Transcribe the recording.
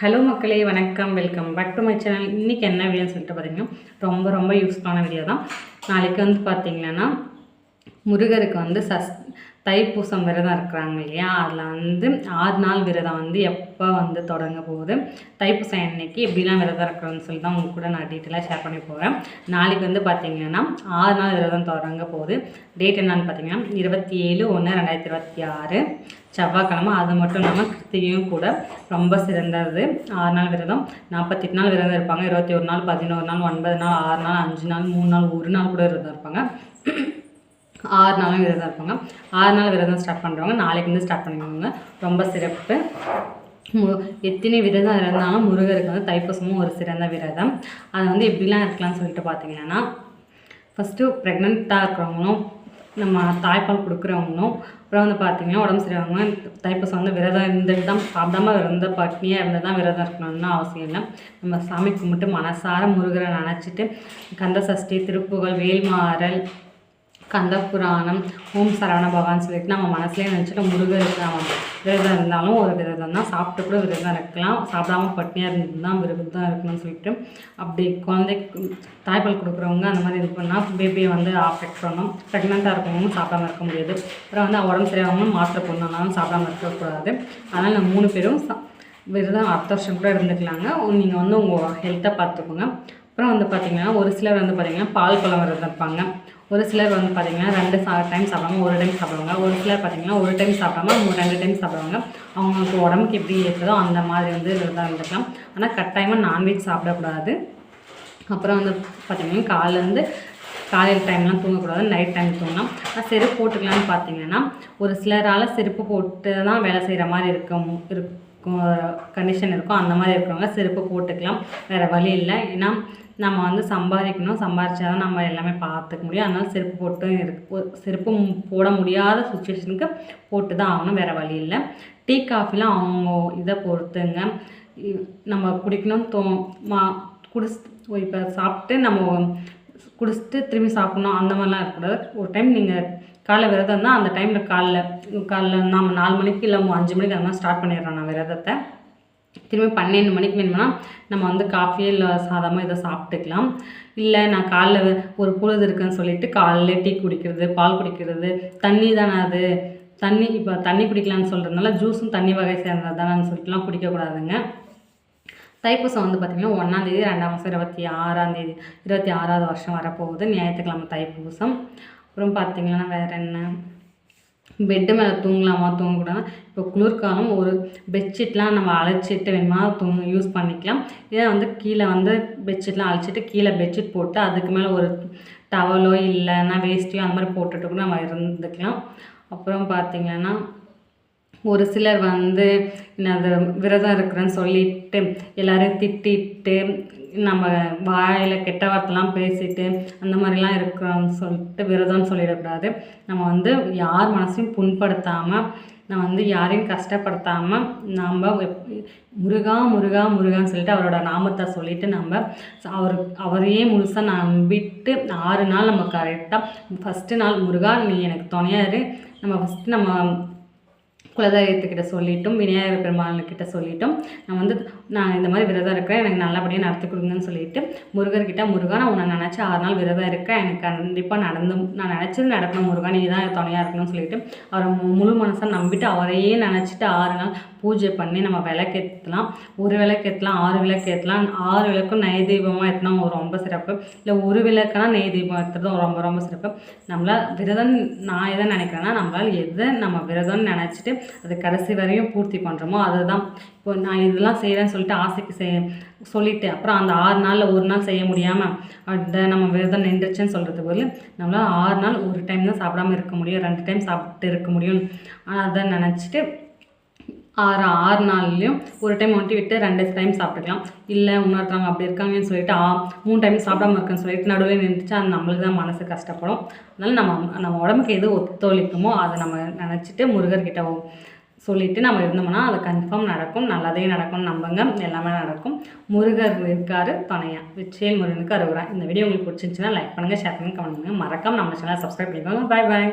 Hello மக்களே வணக்கம். Welcome back to my channel இன்றைக்கி என்ன வீடியோன்னு சொல்லிட்டு பார்த்தீங்கன்னா ரொம்ப ரொம்ப யூஸ்ஃபுல்லான வீடியோ தான். நாளைக்கு வந்து பார்த்தீங்கன்னா முருகருக்கு வந்து சஸ் தைப்பூசம் விரதம் இருக்கிறாங்க இல்லையா? அதில் வந்து ஆறு நாள் விரதம் வந்து எப்போ வந்து தொடங்க போகுது? தைப்பூசம் அன்னைக்கு எப்படிலாம் விரதம் இருக்கிறோன்னு சொல்லி தான் உங்களுக்கு கூட நான் டீட்டெயிலாக ஷேர் பண்ணி போகிறேன் நாளைக்கு வந்து பார்த்தீங்கன்னா ஆறு நாள் விரதம் தொடங்க போகுது. டேட் என்னன்னு பார்த்தீங்கன்னா இருபத்தி ஏழு ஒன்று ரெண்டாயிரத்தி இருபத்தி ஆறு. செவ்வாய்க்கிழமை அது மட்டும் இல்லாமல் கிருத்திகையும் கூட ரொம்ப சிறந்தது. ஆறு நாள் விரதம் நாற்பத்தெட்டு நாள் விரதம் இருப்பாங்க. இருபத்தி ஒரு நாள் பதினோரு நாள் ஒன்பது நாள் ஆறு நாள் அஞ்சு நாள் மூணு நாள் ஒரு நாள் கூட விரதம் இருப்பாங்க. ஆறு நாளும் விரதம் இருப்பாங்க. ஆறு நாள் விரதம் ஸ்டார்ட் பண்ணுறவங்க நாளைக்கு ஸ்டார்ட் பண்ணிக்கோங்க. ரொம்ப சிறப்பு. மு எத்தனை விரதம் இருந்தாலும் முருகருக்கு வந்து தைப்பூசமும் ஒரு சிறந்த விரதம். அது வந்து எப்படிலாம் இருக்கலாம்னு சொல்லிட்டு பார்த்தீங்கன்னா ஃபஸ்ட்டு ப்ரெக்னெண்ட்டாக இருக்கிறவங்களும் நம்ம தாய்ப்பால் கொடுக்குறவங்களும் அப்புறம் வந்து பார்த்தீங்கன்னா உடம்பு சரியாகவங்க தைப்பூசம் வந்து விரதம் இருந்துட்டு தான் சாப்பிடாம இருந்த பட்னியாக இருந்து தான் விரதம் இருக்கணும்னு அவசியம் இல்லை. நம்ம சாமி கும்பிட்டு மனசார முருகரை நினச்சிட்டு கந்த சஷ்டி திருப்புகழ் வேல்மாறல் கந்த புராணம் ஓம் சரவண பகவான் சொல்லிட்டு நம்ம மனசுலேயே நினச்சிட்டு முருகர் நம்ம விரதம் இருந்தாலும் ஒரு விரதம் தான். சாப்பிட்டு கூட விரதம் இருக்கலாம். சாப்பிடாம பட்னியாக இருந்து தான் விரதம் இருக்கணும்னு சொல்லிட்டு அப்படி குழந்தை தாய்ப்பால் கொடுக்குறவங்க அந்த மாதிரி இது பண்ணால் பேபியை வந்து அஃபெக்ட் பண்ணணும் ப்ரெக்னெண்ட்டாக இருக்கவங்களும் சாப்பிடாம இருக்க முடியாது. அப்புறம் வந்து உடம்பு சரியாகவும் மாத்திரை போடணுன்னாலும் சாப்பிடாம இருக்கக்கூடாது அதனால் நம்ம மூணு பேரும் விரதம் அடுத்த வருஷம் கூட இருந்துக்கலாங்க. நீங்கள் வந்து உங்கள் ஹெல்த்தை பார்த்துக்கோங்க. அப்புறம் வந்து பார்த்திங்கன்னா ஒரு சிலர் வந்து பார்த்திங்கன்னா பால் பழம் விரதம் இருப்பாங்க ஒரு சிலர் வந்து பார்த்திங்கன்னா ரெண்டு சா டைம் சாப்பிடாம ஒரு டைம் சாப்பிடுவாங்க. ஒரு சிலர் பார்த்திங்கன்னா ஒரு டைம் சாப்பிடாம ரெண்டு டைம் சாப்பிடுவாங்க. அவங்களுக்கு உடம்புக்கு எப்படி ஏற்றுதோ அந்த மாதிரி வந்து விரதம் இருந்துக்கலாம். ஆனால் கட்டாயமாக நான்வெஜ் சாப்பிடக்கூடாது. அப்புறம் வந்து பார்த்திங்கன்னா காலையிலேருந்து காலையில் டைம்லாம் தூங்கக்கூடாது. நைட் டைம் தூங்கலாம் ஆனால் செருப்பு போட்டுக்கலாம்னு பார்த்தீங்கன்னா ஒரு சிலரால் செருப்பு போட்டு தான் வேலை செய்கிற மாதிரி இருக்கும் இருக்கும். கண்டிஷன் இருக்கும் அந்த மாதிரி இருக்கிறவங்க செருப்பு போட்டுக்கலாம். வேறு வழி இல்லை. ஏன்னா நம்ம வந்து சம்பாதிக்கணும். சம்பாதிச்சா தான் நம்ம எல்லாமே பார்த்துக்க முடியும். அதனால் செருப்பு போட்டும் இருக்கு செருப்பு போட முடியாத சுச்சுவேஷனுக்கு போட்டு தான் ஆகணும். வேறு வழி இல்லை. டீ காஃபிலாம் அவங்க இதை பொறுத்துங்க. இ- நம்ம குடிக்கணும் தோ மா குடிஸ் இப்போ சாப்பிட்டு நம்ம குடிச்சிட்டு திரும்பி சாப்பிட்ணும். அந்த மாதிரிலாம் இருக்கக்கூடாது. ஒரு டைம் நீங்கள் காலைல விரதம் தான் அந்த டைமில் காலைல காலைல நம்ம நாலு மணிக்கு இல்லை அஞ்சு மணிக்கு அந்த மாதிரி ஸ்டார்ட் பண்ணிடுறோம் நான் விரதத்தை. திரும்பி பன்னெண்டு மணிக்கு வேணும்னா நம்ம வந்து காஃபியோ இல்லை சாதமோ இதை சாப்பிட்டுக்கலாம். இல்லை நான் காலைல ஒரு பொழுது இருக்குன்னு சொல்லிட்டு காலைல டீ குடிக்கிறது பால் குடிக்கிறது தண்ணி தானே அது. தண்ணி இப்போ தண்ணி குடிக்கலாம்னு சொல்கிறதுனால ஜூஸும் தண்ணி வகை சேர்ந்தது தானேன்னு சொல்லிட்டுலாம் குடிக்கக்கூடாதுங்க. தைப்பூசம் வந்து பார்த்திங்கன்னா ஒன்றாந்தேதி ரெண்டாம் மாதம் இருபத்தி ஆறாந்தேதி இருபத்தி ஆறாவது வருஷம் வரப்போகுது. ஞாயிற்றுக்கிழமை தைப்பூசம். அப்புறம் பார்த்திங்கன்னா வேறு என்ன? பெட்டு மேலே தூங்கலாமா? தூங்கக்கூடாது? இப்போ குளிர்காலம் ஒரு பெட்ஷீட்லாம் நம்ம அழைச்சிட்டு வேணுமா தூங்க யூஸ் பண்ணிக்கலாம். இதே வந்து கீழே வந்து பெட்ஷீட்லாம் அழைச்சிட்டு கீழே பெட்ஷீட் போட்டு அதுக்கு மேலே ஒரு டவலோ இல்லைன்னா வேஸ்ட்டியோ அந்த மாதிரி போட்டுட்டு கூட நம்ம இருந்துக்கலாம். அப்புறம் பார்த்திங்கன்னா ஒரு சிலர் வந்து என்னது விரதம் இருக்கிறேன்னு சொல்லிட்டு எல்லோரையும் திட்டிட்டு நம்ம வாயில் கெட்ட வார்த்தைலாம் பேசிட்டு அந்த மாதிரிலாம் இருக்கிறோம்னு சொல்லிட்டு விரதம்னு சொல்லிடக்கூடாது. நம்ம வந்து யார் மனசையும் புண்படுத்தாமல் நம்ம வந்து யாரையும் கஷ்டப்படுத்தாமல் நம்ம முருகா முருகா முருகான்னு சொல்லிட்டு அவரோட நாமத்தை சொல்லிட்டு நம்ம அவர் அவரையே முழுசாக நம்பிட்டு ஆறு நாள் நம்ம கரெக்டாக ஃபஸ்ட்டு நாள் முருகா நீ எனக்கு துணையாரு நம்ம ஃபஸ்ட்டு நம்ம குலதெய்வத்துக்கிட்ட சொல்லிட்டும் விநாயகர் பெருமாள்கிட்ட சொல்லிட்டும் நான் வந்து நான் இந்த மாதிரி விரதம் இருக்கிறேன் எனக்கு நல்லபடியாக நடத்தி கொடுங்கன்னு சொல்லிட்டு முருகர்கிட்ட முருகா நான் உன்னை நினச்சி ஆறு நாள் விரதம் இருக்கேன் எனக்கு கண்டிப்பாக நடந்து நான் நினச்சது நடக்கணும் முருகா நீ தான் துணையாக இருக்கணும்னு சொல்லிட்டு அவரை மு- முழு மனசாக நம்பிட்டு அவரையே நினச்சிட்டு ஆறு நாள் பூஜை பண்ணி நம்ம விளக்கேற்றலாம் ஒரு விளக்கேற்றலாம் ஆறு விளக்கேற்றலாம் ஆறு விளக்கும் நெய் தீபமாக ஏற்றினா ரொம்ப சிறப்பு. இல்லை ஒரு விளக்குனா நெய் தீபம் ஏற்றுறதும் ரொம்ப ரொம்ப சிறப்பு. நம்மளால் விரதம் நான் எதை நினைக்கிறேன்னா நம்மளால் எதை நம்ம விரதம்னு நினச்சிட்டு அது கடைசி வரையும் பூர்த்தி பண்ணுறோமோ அதுதான். இப்போ நான் இதெல்லாம் செய்கிறேன்னு சொல்லிட்டு ஆசைக்கு செய் சொல்லிட்டு அப்புறம் அந்த ஆறு நாளில் ஒரு நாள் செய்ய முடியாமல் அந்த நம்ம விரதம் நின்றுச்சுன்னு சொல்கிறது பதில் நம்மளால் ஆறு நாள் ஒரு டைம் தான் சாப்பிடாம இருக்க முடியும் ரெண்டு டைம் சாப்பிட்டு இருக்க முடியும் அதை நினச்சிட்டு ஆறு ஆறு நாள்லேயும் ஒரு டைம் ஒட்டி விட்டு ரெண்டு டைம் சாப்பிட்டுக்கலாம். இல்லை இன்னொருத்தவங்க அப்படி இருக்காங்கன்னு சொல்லிட்டு ஆ மூணு டைம் சாப்பிடாம இருக்கேன்னு சொல்லிட்டு நடுவில் நின்றுச்சு அது நம்மளுக்கு தான் மனசு கஷ்டப்படும். அதனால் நம்ம நம்ம உடம்புக்கு எது ஒத்துழைக்குமோ அதை நம்ம நினச்சிட்டு முருகர்கிட்ட சொல்லிவிட்டு நம்ம இருந்தோம்னா அது கன்ஃபார்ம் நடக்கும். நல்லதே நடக்கும் நம்புங்க. எல்லாமே நடக்கும். முருகர் இருக்காரு துணையா. வெற்றியல் முருகனுக்கு அருகுறா இந்த வீடியோ உங்களுக்கு பிடிச்சிருந்துச்சுன்னா லைக் பண்ணுங்கள் ஷேர் பண்ணுங்கள் கமெண்ட் பண்ணுங்கள் மறக்காம நம்ம சேனலை சப்ஸ்கிரைப் பண்ணிக்கோங்க. பாய் பாய்